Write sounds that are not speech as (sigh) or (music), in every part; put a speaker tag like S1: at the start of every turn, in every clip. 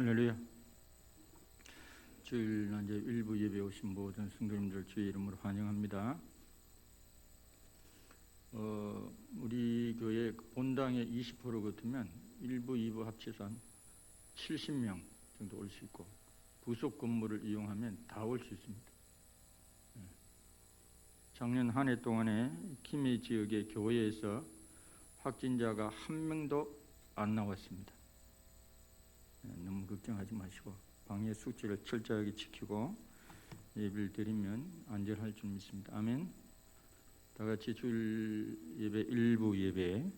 S1: 할렐루야. 주일 낮에 일부 예배 오신 모든 성도님들 주의 이름으로 환영합니다. 어, 우리 교회 본당의 20% 같으면 일부, 2부 합쳐서 한 70명 정도 올 수 있고 부속 건물을 이용하면 다 올 수 있습니다. 예. 작년 한 해 동안에 김해 지역의 교회에서 확진자가 한 명도 안 나왔습니다. 네, 너무 걱정하지 마시고 방해 수치를 철저하게 지키고 예배를 드리면 안전할 줄 믿습니다. 아멘. 다 같이 주일 예배 일부 예배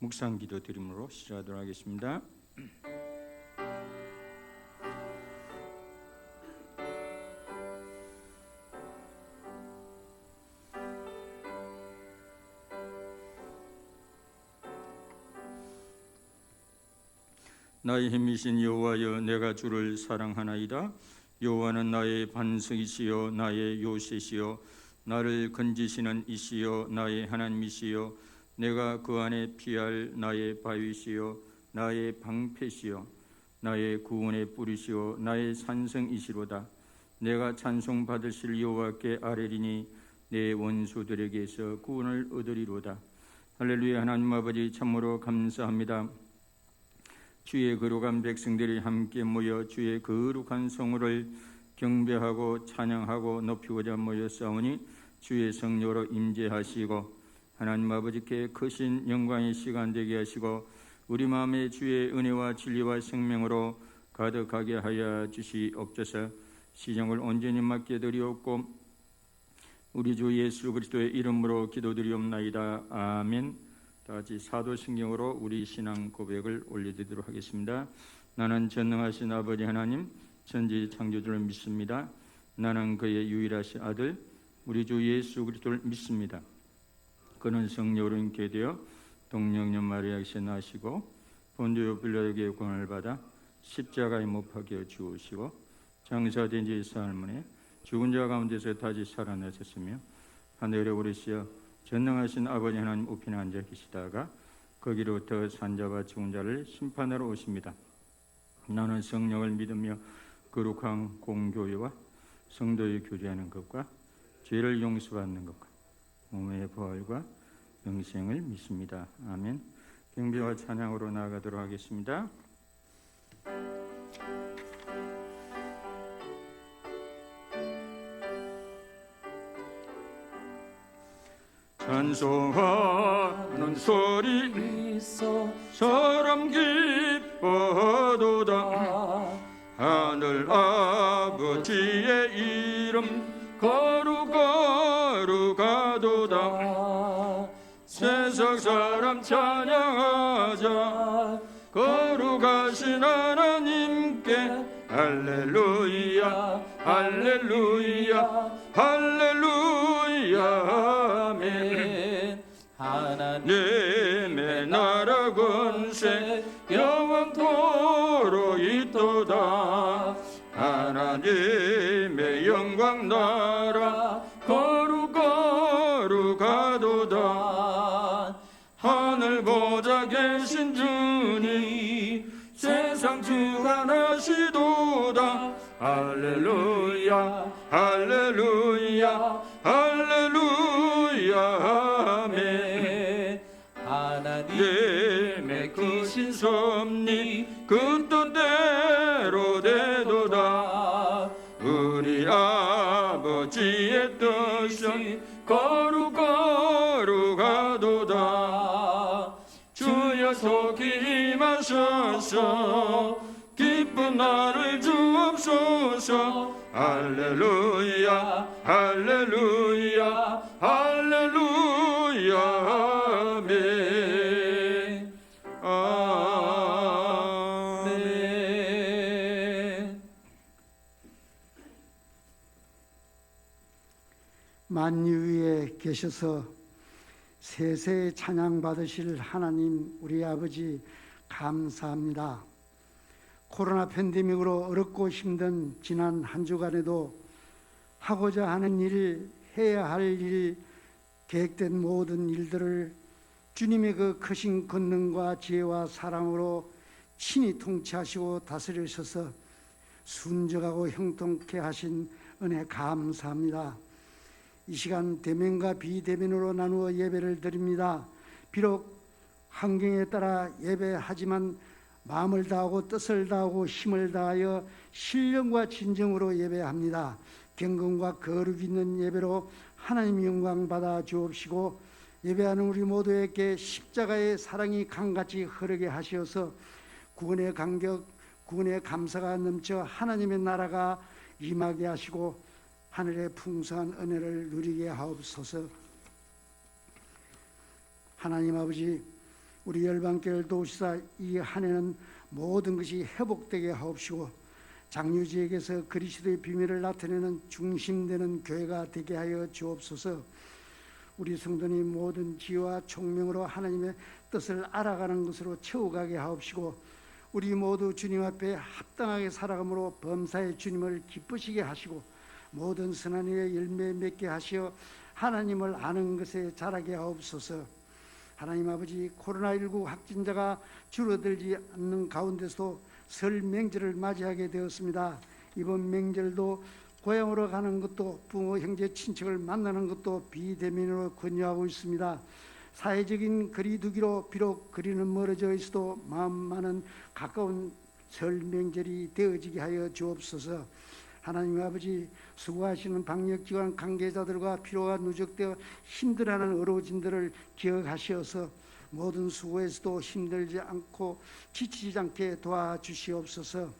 S1: 묵상 기도 드림으로 시작하도록 하겠습니다. 나의 힘이신 여호와여 내가 주를 사랑하나이다. 여호와는 나의 반석이시요 나의 요새시요 나를 건지시는 이시요 나의 하나님이시요 내가 그 안에 피할 나의 바위시요 나의 방패시요 나의 구원의 뿌리시요 나의 산성이시로다. 내가 찬송 받으실 여호와께 아뢰리니 내 원수들에게서 구원을 얻으리로다. 할렐루야 하나님 아버지 참으로 감사합니다 주의 거룩한 백성들이 함께 모여 주의 거룩한 성을 경배하고 찬양하고 높이고자 모였사오니 주의 성령으로 임재하시고 하나님 아버지께 크신 영광의 시간 되게 하시고 우리 마음에 주의 은혜와 진리와 생명으로 가득하게 하여 주시옵소서. 시정을 온전히 맡겨 드리옵고 우리 주 예수 그리스도의 이름으로 기도드리옵나이다. 아멘 다 같이 사도신경으로 우리 신앙 고백을 올려드리도록 하겠습니다. 나는 전능하신 아버지 하나님 천지 창조주를 믿습니다. 나는 그의 유일하신 아들 우리 주 예수 그리스도를 믿습니다. 그는 성령으로 인계되어 동령녀 마리아에게 나시고 본디오 빌라에게 권을 받아 십자가에 못 박혀 죽으시고 장사된 지 사흘 죽은 자 가운데서 다시 살아나셨으며 하늘에 오르시어 전능하신 아버지 하나님 우편에 앉아 계시다가 거기로부터 산자와 죽은 자를 심판하러 오십니다. 나는 성령을 믿으며 거룩한 공교회와 성도의 교제하는 것과 죄를 용서받는 것과 몸의 부활과 영생을 믿습니다. 아멘. 경배와 찬양으로 나아가도록 하겠습니다. 찬송하는 소리 사람 기뻐도다. 하늘 아버지의 이름 거룩 거룩하도다. 세상 사람 찬양하자. 거룩하신 하나님께 할렐루야 할렐루야 할렐루야
S2: 하나님의
S1: 님의 나라 권세 영원토록 있도다. 하나님의 영광 나라
S2: 하나님의
S1: 님의 크신 섭리 그 뜻대로 되도다. 우리 아버지의 뜻이 거룩 거룩하도다. 주여 속히 임하셔서 기쁜 나를 주옵소서. 할렐루야 할렐루야
S3: 계셔서 세세 찬양 받으실 하나님 우리 아버지 감사합니다. 코로나 팬데믹으로 어렵고 힘든 지난 한 주간에도 하고자 하는 일, 해야 할 일, 계획된 모든 일들을 주님의 그 크신 권능과 지혜와 사랑으로 친히 통치하시고 다스리셔서 순적하고 형통케 하신 은혜 감사합니다. 이 시간 대면과 비대면으로 나누어 예배를 드립니다. 비록 환경에 따라 예배하지만 마음을 다하고 뜻을 다하고 힘을 다하여 신령과 진정으로 예배합니다. 경건과 거룩 있는 예배로 하나님 영광 받아 주옵시고 예배하는 우리 모두에게 십자가의 사랑이 강같이 흐르게 하시어서 구원의 감격, 구원의 감사가 넘쳐 하나님의 나라가 임하게 하시고 하늘의 풍성한 은혜를 누리게 하옵소서. 하나님 아버지, 우리 열방교를 도우시사 이 한 해는 모든 것이 회복되게 하옵시고 장유지에게서 그리스도의 비밀을 나타내는 중심되는 교회가 되게 하여 주옵소서. 우리 성도님 모든 지혜와 총명으로 하나님의 뜻을 알아가는 것으로 채워가게 하옵시고 우리 모두 주님 앞에 합당하게 살아감으로 범사의 주님을 기쁘시게 하시고 모든 선한 일에 열매 맺게 하시어 하나님을 아는 것에 자라게 하옵소서. 하나님 아버지 코로나19 확진자가 줄어들지 않는 가운데서도 설 명절을 맞이하게 되었습니다. 이번 명절도 고향으로 가는 것도 부모 형제 친척을 만나는 것도 비대면으로 권유하고 있습니다. 사회적인 거리두기로 비록 거리는 멀어져 있어도 마음만은 가까운 설 명절이 되어지게 하여 주옵소서. 하나님 아버지 수고하시는 방역기관 관계자들과 피로가 누적되어 힘들어하는 어려워진들을 기억하시어서 모든 수고에서도 힘들지 않고 지치지 않게 도와주시옵소서.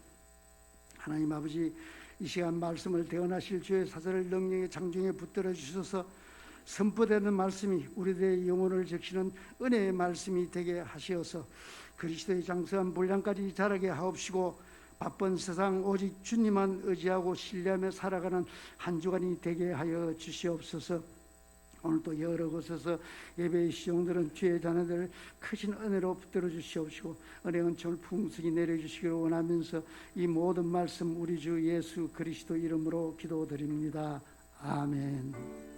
S3: 하나님 아버지 이 시간 말씀을 대언하실 주의 사절을 능력의 장중에 붙들어 주셔서 선포되는 말씀이 우리들의 영혼을 적시는 은혜의 말씀이 되게 하시어서 그리스도의 장성한 분량까지 자라게 하옵시고 바쁜 세상 오직 주님만 의지하고 신뢰하며 살아가는 한 주간이 되게 하여 주시옵소서. 오늘도 여러 곳에서 예배의 시종들은 주의 자녀들 크신 은혜로 붙들어 주시옵시고 은혜 은총을 풍성히 내려주시기를 원하면서 이 모든 말씀 우리 주 예수 그리스도 이름으로 기도드립니다. 아멘.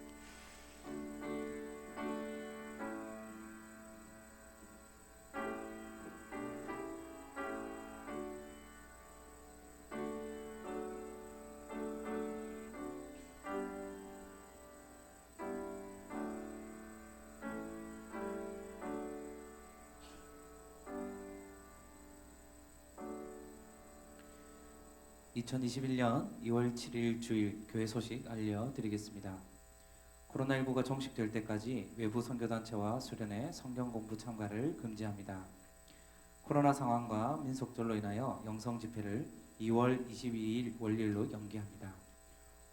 S2: (2021년 2월 7일) 주일 교회 소식 알려드리겠습니다. 코로나19가 종식될 때까지 외부 선교단체와 수련회 성경 공부 참가를 금지합니다. 코로나 상황과 민속절로 인하여 영성 집회를 2월 22일 월요일로 연기합니다.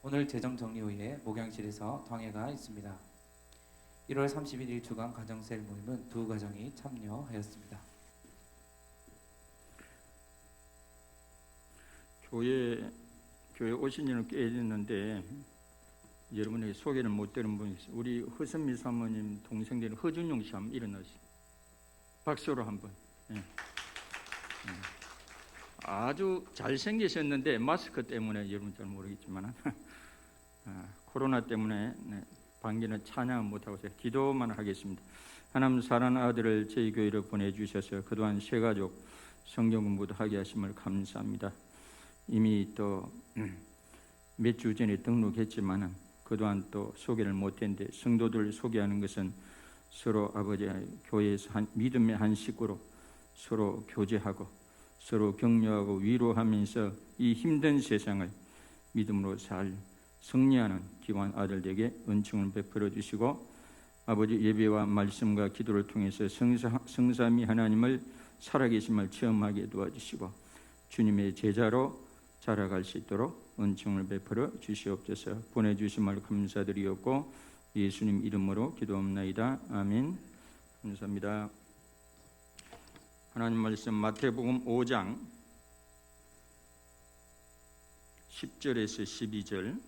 S2: 오늘 재정 정리 후에 목양실에서 당회가 있습니다. 1월 31일 주간 가정셀 모임은 두 가정이 참여하였습니다.
S1: 교회 교회 오신 지는 꽤 됐는데 여러분에게 소개를 못 드린 분이 있어요. 우리 허선미 사모님 동생들 허준용 씨 한번 일어나시. 박수로 한번. 예. 예. 아주 잘 생기셨는데 마스크 때문에 여러분 잘 모르겠지만 (laughs) 아, 코로나 때문에 네, 방귀는 찬양 못하고 있어요. 기도만 하겠습니다. 하나님 사랑하는 아들을 저희 교회로 보내주셔서 그동안 세 가족 성경 공부도 하게 하심을 감사합니다. 이미 또 몇 주 전에 등록했지만은 그동안 또 소개를 못했는데 성도들 소개하는 것은 서로 아버지 교회에서 한, 믿음의 한 식구로 서로 교제하고 서로 격려하고 위로하면서 이 힘든 세상을 믿음으로 잘 승리하는 기관 아들에게 은총을 베풀어 주시고 아버지 예배와 말씀과 기도를 통해서 성사, 성삼위 하나님을 살아계심을 체험하게 도와주시고 주님의 제자로 자라갈 수 있도록 은총을 베풀어 주시옵소서. 보내주신 말 감사드리었고 예수님 이름으로 기도합나이다. 아멘. 감사합니다. 하나님 말씀 마태복음 5장 10절에서 12절.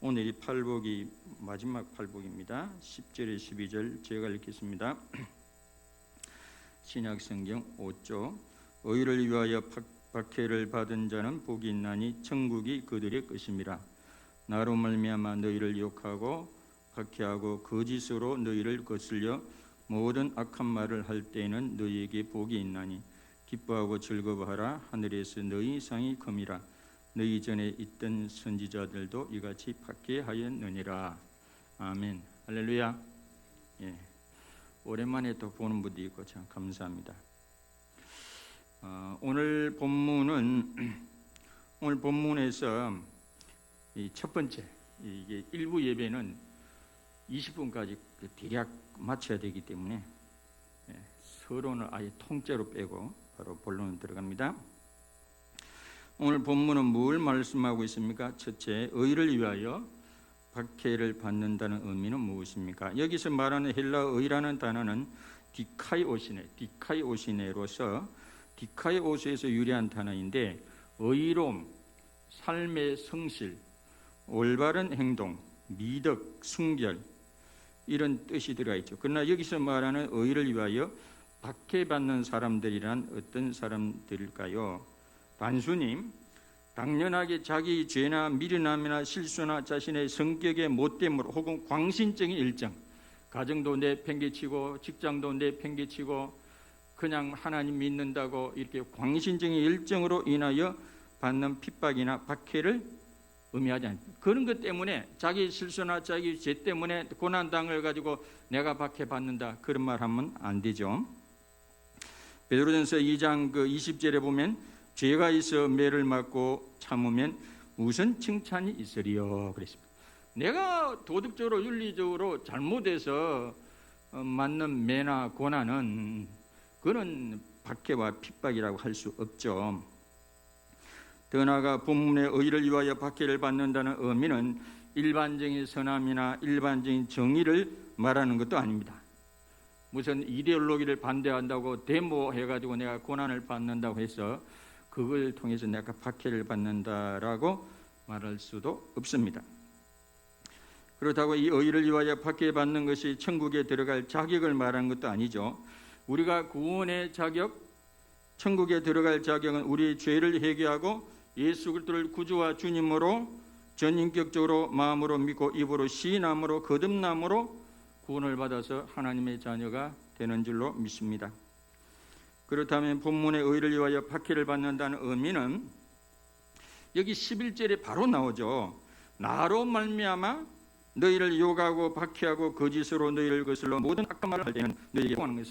S1: 오늘이 팔복이 마지막 팔복입니다. 10절에 12절 제가 읽겠습니다 (clears throat) 신약성경 5조 의를 위하여 박해를 받은 자는 복이 있나니 천국이 그들의 것입니다. 나로 말미암아 너희를 욕하고 박해하고 거짓으로 너희를 거슬려 모든 악한 말을 할 때에는 너희에게 복이 있나니 기뻐하고 즐거워하라. 하늘에서 너희 상이 컴이라. 너희 전에 있던 선지자들도 이같이 받게 하였느니라. 아멘. 할렐루야. 예 오랜만에 또 보는 분도 있고 참 감사합니다 어, 오늘 본문은 (clears throat) 오늘 본문에서 이첫 번째 이게 일부 예배는 20분까지 그 대략 마쳐야 되기 때문에 예, 서론을 아예 통째로 빼고 바로 본론으로 들어갑니다. 오늘 본문은 뭘 말씀하고 있습니까? 첫째, 의를 위하여 박해를 받는다는 의미는 무엇입니까? 여기서 말하는 헬라 의라는 단어는 디카이오시네, 디카이오시네로서 디카이오스에서 유래한 단어인데 의로움, 삶의 성실, 올바른 행동, 미덕, 순결 이런 뜻이 들어가 있죠. 그러나 여기서 말하는 의를 위하여 박해받는 사람들이란 어떤 사람들일까요? 단순히 당연하게 자기 죄나 미련함이나 실수나 자신의 성격의 못됨으로 혹은 광신적인 일정, 가정도 내팽개치고 직장도 내팽개치고 그냥 하나님 믿는다고 이렇게 광신적인 일정으로 인하여 받는 핍박이나 박해를 의미하지 않습니다. 그런 것 때문에 자기 실수나 자기 죄 때문에 고난 당을 가지고 내가 박해받는다 그런 말 하면 안 되죠. 베드로전서 2장 그 20절에 보면 죄가 있어 매를 맞고 참으면 무슨 칭찬이 있으리요 그랬습니다. 내가 도덕적으로 윤리적으로 잘못해서 어, 맞는 매나 고난은 그는 박해와 핍박이라고 할 수 없죠. 더 나아가 본문의 의를 위하여 박해를 받는다는 의미는 일반적인 선함이나 일반적인 정의를 말하는 것도 아닙니다. 무슨 이데올로기를 반대한다고 데모해가지고 내가 고난을 받는다고 해서 그걸 통해서 내가 박해를 받는다라고 말할 수도 없습니다. 그렇다고 이 의를 위하여 박해받는 것이 천국에 들어갈 자격을 말하는 것도 아니죠. 우리가 구원의 자격, 천국에 들어갈 자격은 우리의 죄를 회개하고 예수 그리스도를 구주와 주님으로 전인격적으로 마음으로 믿고 입으로 시인함으로 거듭남으로 구원을 받아서 하나님의 자녀가 되는 줄로 믿습니다. 그렇다면 본문의 의를 위하여 박해를 받는다는 의미는 여기 11절에 바로 나오죠. 나로 말미암아 너희를 욕하고 박해하고 거짓으로 너희를 거슬러 모든 악한 말을 할 때는 너희에게 통하는 것은